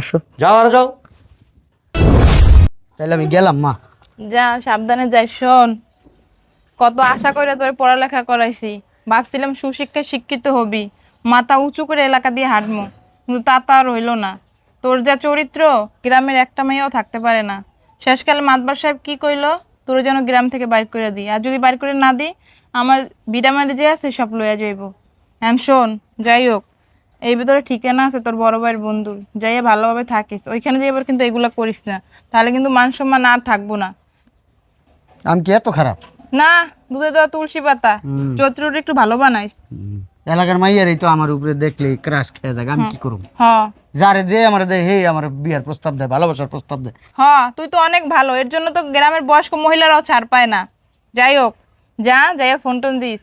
আসো। যাও আর যাও। তাহলে আমি গেলাম মা। যা সাবধানে যাই শোন। কত আশা করে তোর পড়ালেখা করাইছি। ভাবছিলাম সুশিক্ষায় শিক্ষিত হবি। মাথা উঁচু করে এলাকা দিয়ে হাঁটমো। কিন্তু তা তো আর হইল না। তোর যা চরিত্র গ্রামের একটা মেয়েও থাকতে পারে না। শেষকালে মাতবার সাহেব কি কইলো? তোর যেন গ্রাম থেকে বাইর করে দিই। আর যদি বাইর করে না দিই আমার বিডামারি যে আছে সব লইয়া যাইব। হ্যাঁ শোন যাই হোক। এই ভিতরে ঠিকানা আছে তোর বড় ভাইয়ের বন্ধুর। যাইয়া ভালোভাবে থাকিস। ওইখানে যে এবার কিন্তু এগুলা করিস না। তাহলে কিন্তু মান সম্মান আর থাকব না। আমি কি এত খারাপ? না দুধে দেওয়া তুলসী পাতা। হুম। একটু ভালো বানাইস। এলাকার মাইয়ারই তো আমার উপরে দেখলে ক্রাশ খেয়ে যায় আমি কি করব? হ। যারে দে আমার দে হে আমার বিয়ার প্রস্তাব দেয় ভালোবাসার প্রস্তাব দেয় হ্যাঁ তুই তো অনেক ভালো। এর জন্য তো গ্রামের বয়স্ক মহিলারাও ছাড় পায় না। যাই হোক যা যাইয়া ফোন টোন দিস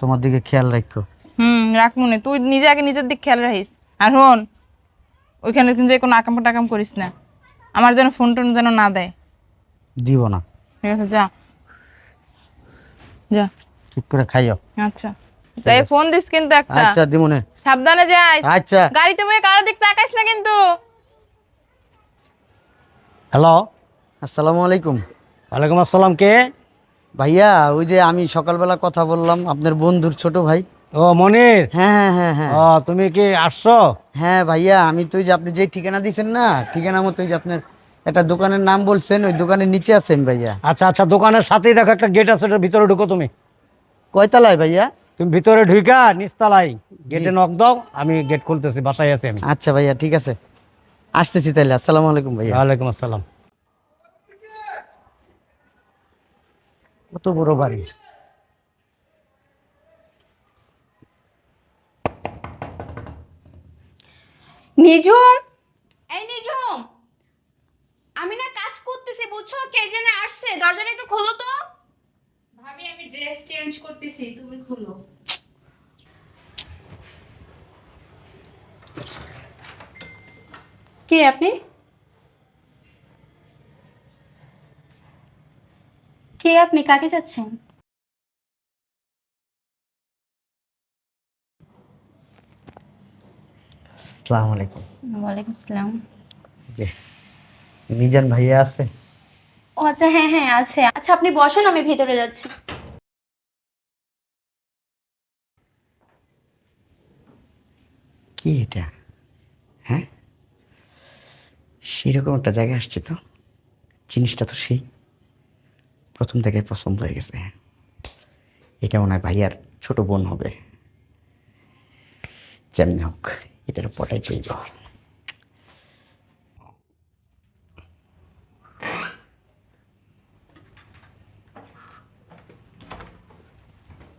তোমার দিকে খেয়াল রাখো হুম রাখ মনে তুই নিজে আগে নিজের দিক খেয়াল রাখিস। আর হন ওইখানে কিন্তু কোনো আকাম টাকাম করিস না। আমার যেন ফোন টোন যেন না দেয়। দিব না। ঠিক আছে যা। যা। ঠিক করে খাইও। আচ্ছা। তাই ফোন দিস কিন্তু একটা। আচ্ছা দিমনে সাবধানে যাই। আচ্ছা। গাড়িতে বয়ে কারও দিক তাকাইস না কিন্তু। হ্যালো। আসসালামু আলাইকুম। ওয়ালাইকুম আসসালাম কে? ভাইয়া ওই যে আমি সকালবেলা কথা বললাম আপনার বন্ধুর ছোট ভাই। ও মনির? হ্যাঁ হ্যাঁ হ্যাঁ হ্যাঁ। ও তুমি কি আসছো? হ্যাঁ ভাইয়া আমি তো যে আপনি যে ঠিকানা দিয়েছেন না ঠিকানা মতো যে আপনার একটা দোকানের নাম বলছেন ওই দোকানের নিচে আছেন ভাইয়া। আচ্ছা আচ্ছা দোকানের সাথেই দেখো একটা গেট আছে ওটার ভিতরে ঢুকো তুমি। কয়তলায় ভাইয়া? তুমি ভিতরে ঢুকা নিচতলায়। গেটে নক দাও আমি গেট খুলতেছি বাসায় আছি আমি। আচ্ছা ভাইয়া ঠিক আছে। আসতেছি তাহলে আসসালামু আলাইকুম ভাইয়া। ওয়ালাইকুম আসসালাম। কত বড় বাড়ি? নিঝুম। এই নিঝুম আমি না কাজ করতেছি বুঝছ? কে যেন আসছে দরজাটা একটু খোলো তো। ভাবি আমি ড্রেস চেঞ্জ করতেছি তুমি খোলো। কে আপনি? কে আপনি? কাকে যাচ্ছেন আসসালামু আলাইকুম। ওয়ালাইকুম আসসালাম। জি। মিজান ভাইয়া আছে? ও আচ্ছা হ্যাঁ হ্যাঁ আছে। আচ্ছা আপনি বসেন আমি ভেতরে যাচ্ছি। কি এটা? হ্যাঁ? সেরকম একটা জায়গায় আসছে তো। জিনিসটা তো সেই। প্রথম থেকে পছন্দ হয়ে গেছে এটা মনে হয় ভাইয়ার ছোট বোন হবে। যেমনি হোক। এটার পটাই পেয়ে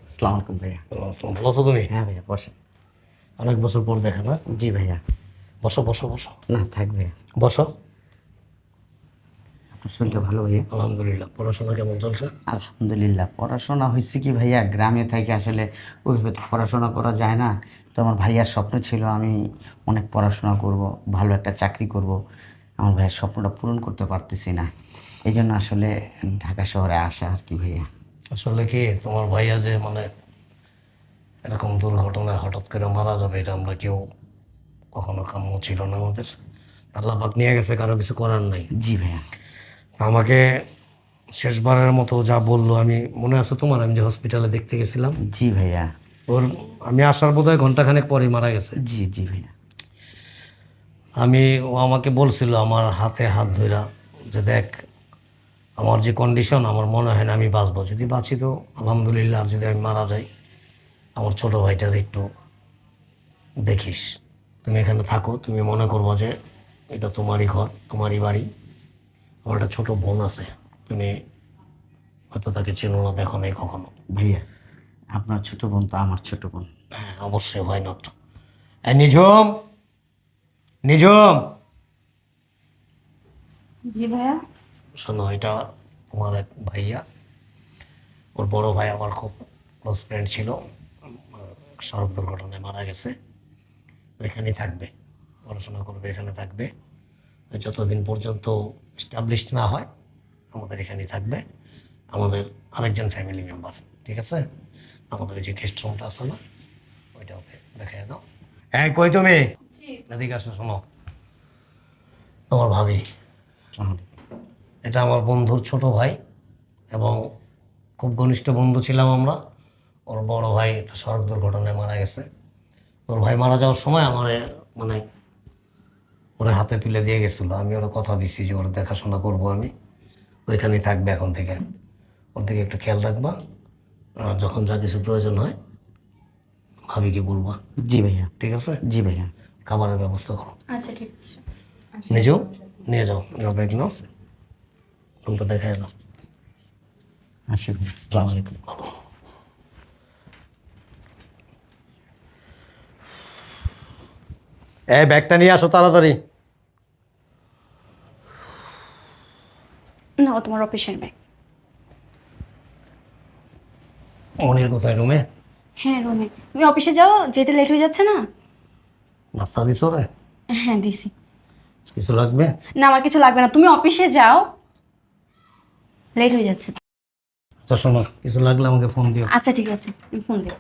আসসালামু আলাইকুম ভাইয়া। ভালো আছো তুমি? হ্যাঁ ভাইয়া বসেন অনেক বছর পর দেখা না? জি ভাইয়া। বসো বসো বসো। না থাকবে বসো। শরীরটা ভালো ভাইয়া। আলহামদুলিল্লাহ পড়াশোনা কেমন চলছে? আলহামদুলিল্লাহ পড়াশোনা হয়েছে কি ভাইয়া? গ্রামে থেকে আসলে ওইভাবে তো পড়াশোনা করা যায় না। তো আমার ভাইয়ার স্বপ্ন ছিল আমি অনেক পড়াশোনা করব ভালো একটা চাকরি করব। আমার ভাইয়ের স্বপ্নটা পূরণ করতে পারতেছি না। এই জন্য আসলে ঢাকা শহরে আসা আর কি ভাইয়া। আসলে কি তোমার ভাইয়া যে মানে এরকম দুর্ঘটনায় হঠাৎ করে মারা যাবে এটা আমরা কেউ কখনো কাম্য ছিল না আমাদের। আল্লাহ পাক নিয়ে গেছে কারও কিছু করার নাই। জি ভাইয়া। আমাকে শেষবারের মতো যা বলল আমি মনে আছে তোমার? আমি যে হসপিটালে দেখতে গেছিলাম। জি ভাইয়া। ওর আমি আসার বোধহয় ঘন্টাখানেক পরেই মারা গেছে। জি জি ভাইয়া। আমি ও আমাকে বলছিল আমার হাতে হাত ধইরা যে দেখ আমার যে কন্ডিশন আমার মনে হয় না আমি বাঁচবো। যদি বাঁচি তো আলহামদুলিল্লাহ আর যদি আমি মারা যাই আমার ছোট ভাইটার একটু দেখিস। তুমি এখানে থাকো তুমি মনে করব যে এটা তোমারই ঘর তোমারই বাড়ি। আমার একটা ছোট বোন আছে। তুমি হয়তো তাকে চেনো না দেখো নাই কখনো। ভাইয়া আপনার ছোট বোন তো আমার ছোট বোন। হ্যাঁ অবশ্যই হয় নট নিঝুম! নিঝুম! জি ভাইয়া। শোনো এটা আমার এক ভাইয়া। ওর বড় ভাই আমার খুব ক্লোজ ফ্রেন্ড ছিল। সড়ক দুর্ঘটনায় মারা গেছে। এখানেই থাকবে। পড়াশোনা করবে এখানে থাকবে। যতদিন পর্যন্ত স্টাবলিশড না হয় আমাদের এখানেই থাকবে। আমাদের আরেকজন ফ্যামিলি মেম্বার ঠিক আছে? আমাদের যে গেস্ট রুমটা আছে না ওইটা ওকে দেখাই দাও। হ্যাঁ কই তুমি? এদিকে আসো শোনো। তোমার ভাবি। এটা আমার বন্ধুর ছোট ভাই এবং খুব ঘনিষ্ঠ বন্ধু ছিলাম আমরা। ওর বড় ভাই একটা সড়ক দুর্ঘটনায় মারা গেছে। ওর ভাই মারা যাওয়ার সময় আমার মানে ওরা হাতে তুলে দিয়ে গেছিল। আমি ওরা কথা দিছি যে ওর দেখাশোনা করব আমি। ওইখানেই থাকবে এখন থেকে। ওর দিকে একটু খেয়াল রাখবা। আর যখন যা কিছু প্রয়োজন হয় ভাবিকে বলবা। জি ভাইয়া। ঠিক আছে? জি ভাইয়া। খাবারের ব্যবস্থা করো। আচ্ছা ঠিক আছে। নিজেও নিয়ে যাও। ব্যাগ নাও। রুমটা দেখাই দাও। আসি আসসালামু আলাইকুম। এই ব্যাগটা নিয়ে আসো তাড়াতাড়ি। না ও তোমার অফিসের ব্যাগ। মনির কোথায় রুমে? হ্যাঁ রুমে। তুমি অফিসে যাও যেতে লেট হয়ে যাচ্ছে না। নাস্তা দিছো রে? হ্যাঁ দিছি। কিছু লাগবে? না আমার কিছু লাগবে না। তুমি অফিসে যাও। লেট হয়ে যাচ্ছে। আচ্ছা শোনো কিছু লাগলে আমাকে ফোন দিও। আচ্ছা ঠিক আছে। ফোন দিও।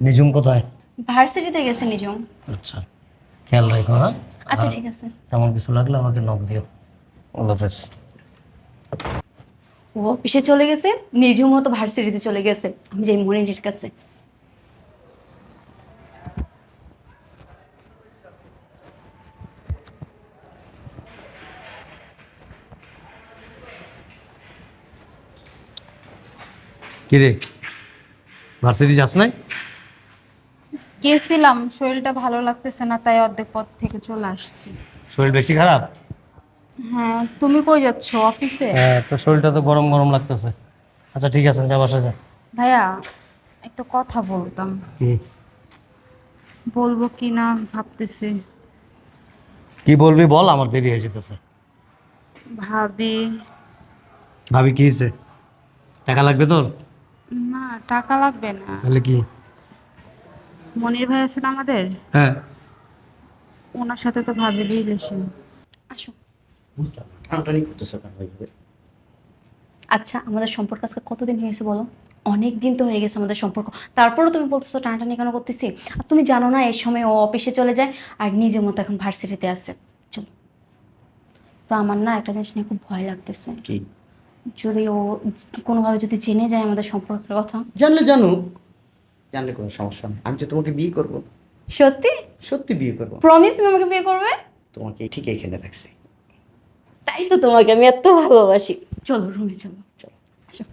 নিজুম কোথায়? ভার্সিটিতে গেছে নিজম আচ্ছা। খেয়াল রাখো হ্যাঁ? আচ্ছা ঠিক আছে। তেমন কিছু লাগলে আমাকে নক দিও। আল্লাহ হাফেজ ও অফিসে চলে গেছে নিজুমও তো ভার্সিটিতে চলে গেছে। আমি যাই মনিরের কাছে। কি রে ভার্সিটি যাস নাই? গেছিলাম শরীরটা ভালো লাগতেছে না তাই অর্ধেক পথ থেকে চলে আসছি। শরীর বেশি খারাপ? হ্যাঁ তুমি কই যাচ্ছ অফিসে? হ্যাঁ তো শরীরটা তো গরম গরম লাগতেছে। আচ্ছা ঠিক আছে যা বাসা যা। ভাইয়া একটা কথা বলতাম। কি? বলব কি না ভাবতেছি। কি বলবি বল আমার দেরি হয়ে যেতেছে। ভাবি। ভাবি কি হয়েছে? টাকা লাগবে তোর? না টাকা লাগবে না। তাহলে কি? মনির ভাই আছেন আমাদের? হ্যাঁ। ওনার সাথে তো ভাবি রিলেশন আসো। টানাটানি করতেছো কেন ভাইয়া? আচ্ছা আমাদের সম্পর্ক আজকে কতদিন হয়েছে বলো? অনেক দিন তো হয়ে গেছে আমাদের সম্পর্ক। তারপরও তুমি বলতেছো টানাটানি কেন করতেছি? আর তুমি জানো না এই সময় ও অফিসে চলে যায় আর নিজের মতো এখন ভার্সিটিতে আছে। চলো। তো আমার না একটা জিনিস নিয়ে খুব ভয় লাগতেছে। কি? যদি ও কোনোভাবে যদি জেনে যায় আমাদের সম্পর্কের কথা। জানলে জানুক। জানলে কোনো সমস্যা নেই আমি তো তোমাকে বিয়ে করব। সত্যি? সত্যি বিয়ে করব। প্রমিস তুমি আমাকে বিয়ে করবে? তোমাকে ঠিক এখানে রাখছি। তাই তো তোমাকে আমি এত ভালোবাসি। চলো রুমে চলো। চলো। আসো।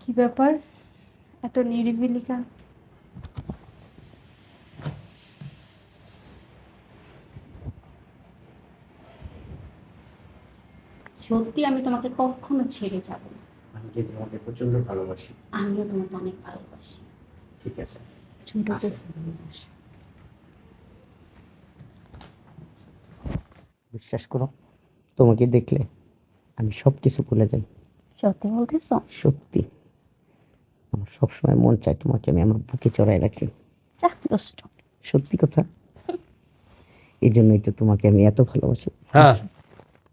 কি ব্যাপার? এত নিরিবিলি কেন? সত্যি আমি তোমাকে কখনো ছেড়ে যাব না। আমি কি তোমাকে প্রচণ্ড ভালোবাসি? আমিও তোমাকে অনেক ভালোবাসি। ঠিক আছে। ছোটতেছে বিশ্বাস করো তোমাকে দেখলে আমি সব কিছু ভুলে যাই। সত্যি বলতেছ? সত্যি। আমার সবসময় মন চায় তোমাকে আমি আমার বুকে চড়াই রাখি। যা দোষ্ট। সত্যি কথা? এই জন্যই তো তোমাকে আমি এত ভালোবাসি। হ্যাঁ।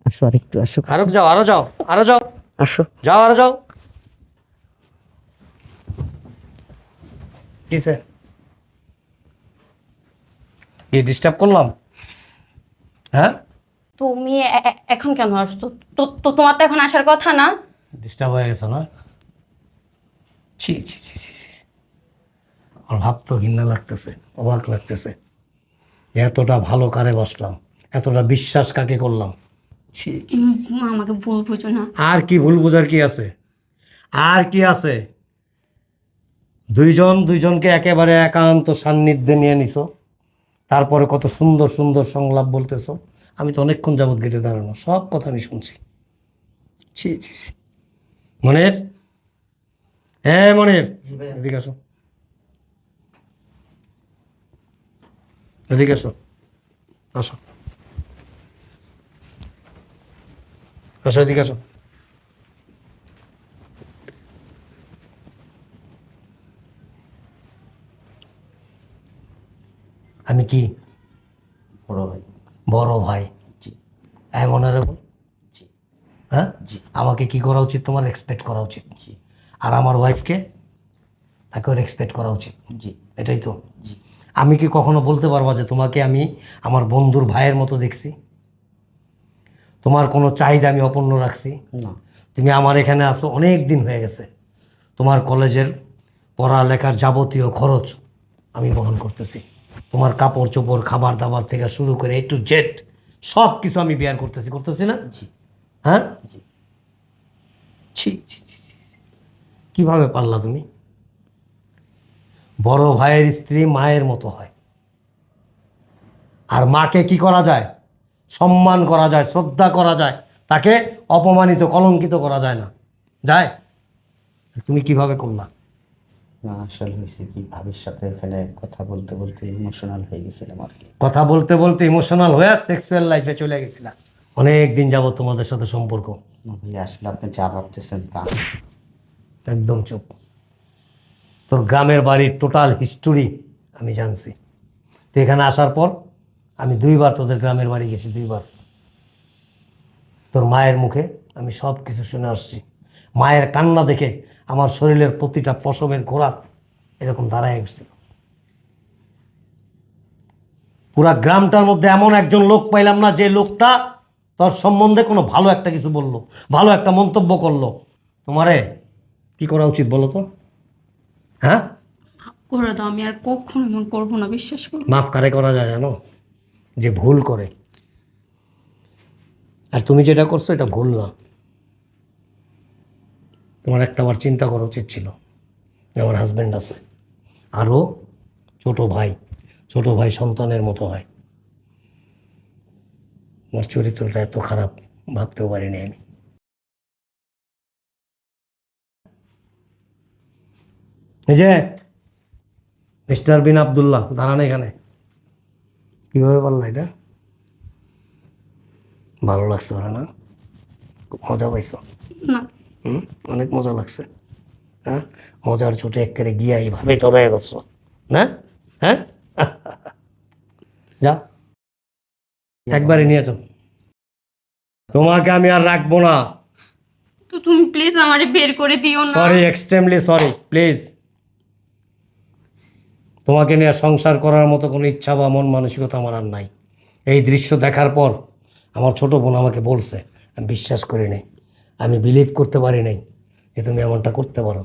আসো আর একটু আসো। আরও যাও আরও যাও আরও যাও। আসো। যাও আরও যাও। কিসে কি ডিস্টার্ব করলাম? হ্যাঁ? তুমি এখন কেন আসছো? তো তোমার তো এখন আসার কথা না? ডিস্টার্ব হয়ে গেছে না? ছি ছি ছি ছি ছি। আমার ভাবতো ঘৃণা লাগতেছে অবাক লাগতেছে। এতটা ভালো কারে বসলাম এতটা বিশ্বাস কাকে করলাম? আমাকে ভুল বুঝো না। আর কি ভুল বোঝার কি আছে? আর কি আছে? দুইজন দুইজনকে একেবারে একান্ত সান্নিধ্যে নিয়ে নিছো। তারপরে কত সুন্দর সুন্দর সংলাপ বলতেছো। আমি তো অনেকক্ষণ যাবৎ গেটে দাঁড়ানো সব কথা আমি শুনছি। ছি ছি ছি। মনের? হ্যাঁ মনের! এদিকে আসো। এদিকে আসো। আসো। আসো এদিকে আসো আমি কি? বড় ভাই। বড় ভাই? জি। এমন আর জি। হ্যাঁ? জি। আমাকে আমাকে কি করা উচিত? তোমার এক্সপেক্ট করা উচিত। জি। আর আমার ওয়াইফকে তাকেও রেসপেক্ট করা উচিত। জি। এটাই তো। জি। আমি কি কখনো বলতে পারব যে তোমাকে আমি আমার বন্ধুর ভাইয়ের মতো দেখছি? তোমার কোনো চাহিদা আমি অপূর্ণ রাখছি? না। তুমি আমার এখানে আসো অনেক দিন হয়ে গেছে। তোমার কলেজের পড়ালেখার যাবতীয় খরচ আমি বহন করতেছি। তোমার কাপড় চোপড় খাবার দাবার থেকে শুরু করে একটু জেট সব কিছু আমি বিয়ার করতেছি করতেছি না? জি। হ্যাঁ? ছি ছি ছি। কীভাবে পারলা তুমি? বড় ভাইয়ের স্ত্রী মায়ের মতো হয়। আর মাকে কি করা যায়? সম্মান করা যায় শ্রদ্ধা করা যায় তাকে অপমানিত কলঙ্কিত করা যায় না। যায়? তুমি কীভাবে করলা? না আসলে হয়েছে কি ভাবির সাথে এখানে কথা বলতে বলতে ইমোশনাল হয়ে গেছিলাম আর কি। কথা বলতে বলতে ইমোশনাল হয়ে সেক্সুয়াল লাইফে চলে গেছিলাম অনেক দিন যাবত তোমাদের সাথে সম্পর্ক। আসলে আপনি যা ভাবতেছেন তা। একদম চুপ। তোর গ্রামের বাড়ির টোটাল হিস্টোরি আমি জানছি। তো এখানে আসার পর আমি দুইবার তোদের গ্রামের বাড়ি গেছি দুইবার। তোর মায়ের মুখে আমি সব কিছু শুনে আসছি। মায়ের কান্না দেখে আমার শরীরের প্রতিটা পশমের ঘোরা এরকম দাঁড়ায় গেছিল পুরা গ্রামটার মধ্যে এমন একজন লোক পাইলাম না যে লোকটা তোর সম্বন্ধে কোনো ভালো একটা কিছু বলল ভালো একটা মন্তব্য করল। তোমারে কি করা উচিত বলো তো? হ্যাঁ? করে দাও আমি আর কখনো এমন করব না বিশ্বাস করো। মাফ কারে করা যায় জানো? যে ভুল করে। আর তুমি যেটা করছ, এটা ভুল না। তোমার একটা বার চিন্তা করা উচিত ছিল যে আমার হাজব্যান্ড আছে। আরও ছোট ভাই ছোট ভাই সন্তানের মতো হয়। আমার চরিত্রটা এত খারাপ, ভাবতেও পারিনি আমি। যে মিস্টার বিন আবদুল্লাহ, দাঁড়ান এখানে। কীভাবে পারলা এটা? ভালো লাগছে ওরা না? খুব মজা পাইছো? না। হুম? অনেক মজা লাগছে। হ্যাঁ? মজার চোটে একেবারে গিয়া এইভাবে টবে গেছো না? হ্যাঁ? যা। একবারে নিয়ে যাও। তোমাকে আমি আর রাখব না। তো তুমি প্লিজ আমারে বের করে দিও না। সরি এক্সট্রিমলি সরি প্লিজ তোমাকে নিয়ে সংসার করার মতো কোনো ইচ্ছা বা মন মানসিকতা আমার আর নাই। এই দৃশ্য দেখার পর আমার ছোট বোন আমাকে বলছে, আমি বিশ্বাস করি নাই, আমি বিলিভ করতে পারি নাই যে তুমি এমনটা করতে পারো।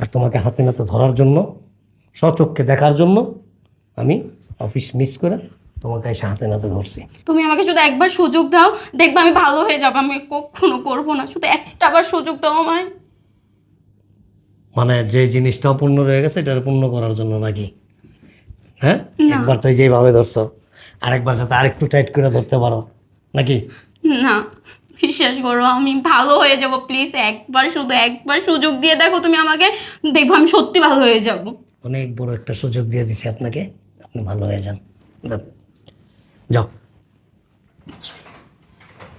আর তোমাকে হাতে নাতে ধরার জন্য সচক্ষে দেখার জন্য আমি অফিস মিস করে তোমাকে এসে হাতে নাতে ধরছি। তুমি আমাকে শুধু একবার সুযোগ দাও, দেখবে আমি ভালো হয়ে যাব, আমি কখনো করব না, শুধু একটা বার সুযোগ দাও আমায়। মানে যে জিনিসটা অপূর্ণ রয়ে গেছে এটা পূর্ণ করার জন্য নাকি? হ্যাঁ। একবার তো যেভাবে ধরছো আরেকবার যাতে আরেকটু টাইট করে ধরতে পারো নাকি? না বিশ্বাস করো আমি ভালো হয়ে যাব প্লিজ একবার শুধু একবার সুযোগ দিয়ে দেখো তুমি আমাকে দেখব আমি সত্যি ভালো হয়ে যাব। অনেক বড় একটা সুযোগ দিয়ে দিছি আপনাকে আপনি ভালো হয়ে যান। যান। যাও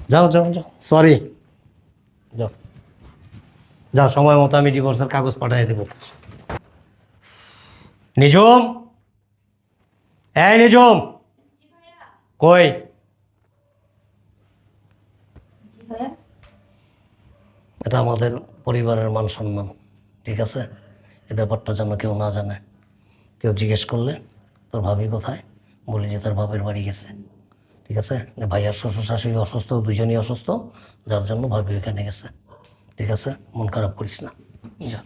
যাও যাও যাও সরি যাও। যাও সময় মতো আমি ডিভোর্সের কাগজ পাঠিয়ে দেব। নিজম এই নিজম কই? এটা আমাদের পরিবারের মান সম্মান, ঠিক আছে? এই ব্যাপারটা যেন কেউ না জানে। কেউ জিজ্ঞেস করলে তোর ভাবি কোথায়? বলি যে তার বাপের বাড়ি গেছে, ঠিক আছে? যে ভাইয়ার শ্বশুর শাশুড়ি অসুস্থ, দুজনই অসুস্থ, যার জন্য ভাবি ওখানে গেছে। ঠিক আছে মন খারাপ করিস না যা।